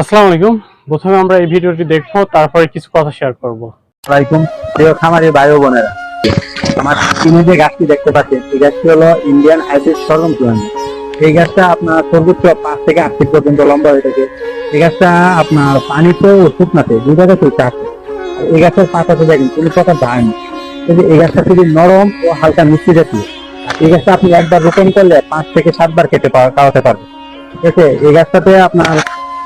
আসসালামু আলাইকুম। প্রথমে আমরা এই ভিডিওটি দেখব, তারপরে কিছু কথা শেয়ার করব। আসসালামাইকুম প্রিয় খামারি ভাই বোনেরা, আমার যে গাছটি দেখতে পাচ্ছেন, এই গাছটি হলো ইন্ডিয়ান হাইব্রিড প্লান্ট এই গাছটা আপনার সর্বোচ্চ পাঁচ থেকে আট ফিট পর্যন্ত লম্বা হয়ে থাকে। এই গাছটা আপনার পানিতে ও শুকনাতে দুই চলতে আসে এই গাছের পাতাতে দেখেন, কোনো প্রকার দায় নেই। এই গাছটা খুবই নরম ও হালকা মিষ্টি জাতীয়। এই গাছটা আপনি একবার রোপণ করলে পাঁচ থেকে সাতবার খেতে খাওয়াতে পারবেন। ঠিক আছে? এই গাছটাতে আপনার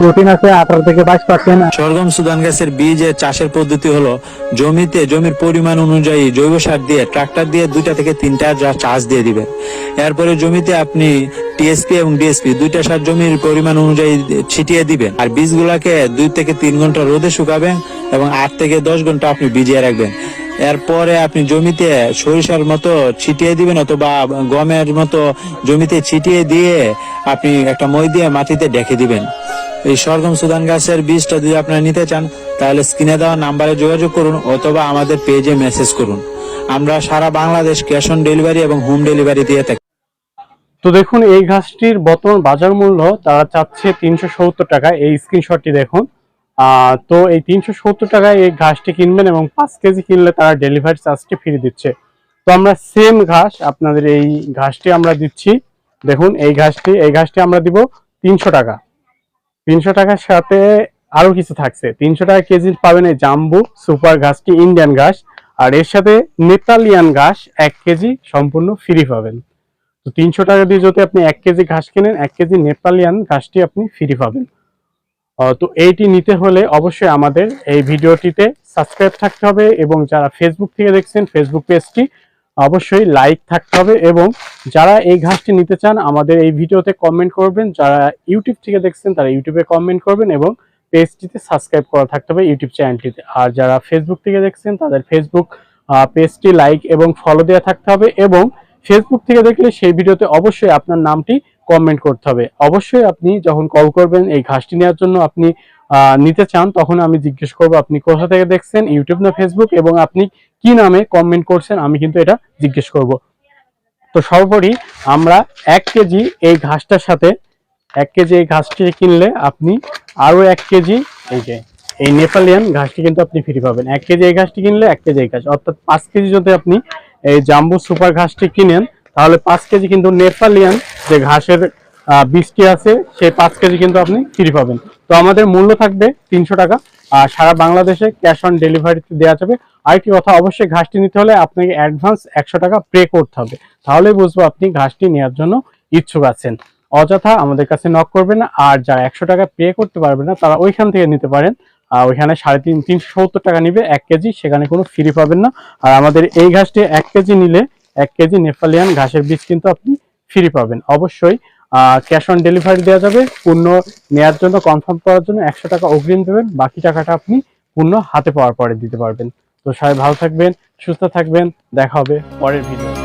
প্রোটিন আছে আঠারো থেকে বাইশ পার্সেন্ট সরগম সুদান গাছের বীজের চাষের পদ্ধতি হলো জমিতে জমির পরিমাণ অনুযায়ী জৈব সার দিয়ে ট্রাক্টর দিয়ে দুইটা থেকে তিনটা চাষ দিয়ে দিবেন। এরপরে জমিতে আপনি টিএসপি এবং ডিএসপি দুইটা সার জমির পরিমাণ অনুযায়ী ছিটিয়ে দিবেন। আর বীজগুলাকে দুই থেকে তিন ঘণ্টা রোদে শুকাবেন এবং আট থেকে দশ ঘণ্টা আপনি ভিজিয়ে রাখবেন। এরপরে আপনি জমিতে সরিষার মতো ছিটিয়ে দিবেন অথবা গমের মতো জমিতে ছিটিয়ে দিয়ে আপনি একটা মই দিয়ে মাটিতে ঢেকে দিবেন। এই সরগম সুদান গাছের বীজটা যদি আপনারা নিতে চান, তাহলে স্ক্রিনে দেওয়া নাম্বারে যোগাযোগ করুন অথবা আমাদের পেজে মেসেজ করুন। আমরা সারা বাংলাদেশ ক্যাশ অন ডেলিভারি এবং হোম ডেলিভারি দিয়ে থাকি। তো দেখুন, এই ঘাসটির বর্তমান বাজার মূল্য, তারা চাচ্ছে তিনশো সত্তর টাকা। এই স্ক্রিনশটটি দেখুন। তো এই তিনশো সত্তর টাকায় এই ঘাসটি কিনবেন এবং পাঁচ কেজি কিনলে তারা ডেলিভারি চার্জটি ফ্রি দিচ্ছে। তো আমরা সেম ঘাস, আপনাদের এই ঘাসটি আমরা দিচ্ছি। দেখুন, এই ঘাসটি এই ঘাসটি আমরা দিব তিনশো টাকা। তিনশো টাকার সাথে আরও কিছু থাকছে। তিনশো টাকা কেজি পাবেন এই জাম্বু, সুপার ঘাসটি ইন্ডিয়ান ঘাস? আর এর সাথে নেপালিয়ান ঘাস এক কেজি সম্পূর্ণ ফ্রি পাবেন। তো তিনশো টাকা দিয়ে যদি আপনি এক কেজি ঘাস কেনেন, এক কেজি নেপালিয়ান ঘাসটি আপনি ফ্রি পাবেন। তো এইটি নিতে হলে অবশ্যই আমাদের এই ভিডিওটিতে সাবস্ক্রাইব থাকতে হবে এবং যারা ফেসবুক থেকে দেখছেন ফেসবুক পেজটি অবশ্যই লাইক থাকতে হবে এবং যারা এই ঘাসটি নিতে চান, আমাদের এই ভিডিওতে কমেন্ট করবেন। যারা ইউটিউব থেকে দেখছেন, তারা ইউটিউবে কমেন্ট করবেন এবং পেজটিতে সাবস্ক্রাইব করা থাকতে হবে ইউটিউব চ্যানেলটিতে আর যারা ফেসবুক থেকে দেখছেন, তাদের ফেসবুক পেজটি লাইক এবং ফলো দেওয়া থাকতে হবে এবং ফেসবুক থেকে দেখলে সেই ভিডিওতে অবশ্যই আপনার নামটি কমেন্ট করতে হবে। অবশ্যই আপনি যখন কল করবেন এই ঘাসটি নেওয়ার জন্য, আপনি নিতে চান, তখন আমি জিজ্ঞেস করব, আপনি কোথা থেকে দেখছেন, ইউটিউব না ফেসবুক এবং আপনি কি নামে কমেন্ট করছেন, আমি কিন্তু এটা জিজ্ঞেস করব। তো সর্বোপরি আমরা এক কেজি এই ঘাসটার সাথে, এক কেজি এই ঘাসটি কিনলে আপনি আরও এক কেজি, এই যে, এই নেপালিয়ান ঘাসটি কিন্তু আপনি ফ্রি পাবেন। এক কেজি এই ঘাসটি কিনলে এক কেজি এই ঘাস, অর্থাৎ পাঁচ কেজি যদি আপনি এই জাম্বু সুপার ঘাসটি কিনেন, তাহলে পাঁচ কেজি কিন্তু নেপালিয়ান যে ঘাসের বীজটি আছে, সেই পাঁচ কেজি কিন্তু আপনি ফ্রি পাবেন। তো আমাদের মূল্য থাকবে তিনশো টাকা, আর সারা বাংলাদেশে ক্যাশ অন ডেলিভারিতে দেওয়া যাবে। আরেকটি কথা, অবশ্যই ঘাসটি নিতে হলে আপনাকে অ্যাডভান্স একশো টাকা পে করতে হবে। তাহলে বুঝব আপনি ঘাসটি নেওয়ার জন্য ইচ্ছুক আছেন। অযথা আমাদের কাছে নক করবেন না, আর যারা একশো টাকা পে করতে পারবে না, তারা ওইখান থেকে নিতে পারেন। আর ওইখানে সাড়ে তিন, তিনশো সত্তর টাকা নিবে এক কেজি, সেখানে কোনো ফ্রি পাবেন না। আর আমাদের এই ঘাসটি এক কেজি নিলে এক কেজি নেপালিয়ান ঘাসের বীজ কিন্তু আপনি ফ্রি পাবেন। অবশ্যই ক্যাশ অন ডেলিভারি দেওয়া যাবে। পূর্ণ নেয়ার জন্য কনফার্ম করার জন্য একশো টাকা অগ্রিম দেবেন। বাকি টাকাটা আপনি পূর্ণ হাতে পাওয়ার পরে দিতে পারবেন। তো সবাই ভালো থাকবেন, সুস্থ থাকবেন। দেখা হবে পরের ভিডিও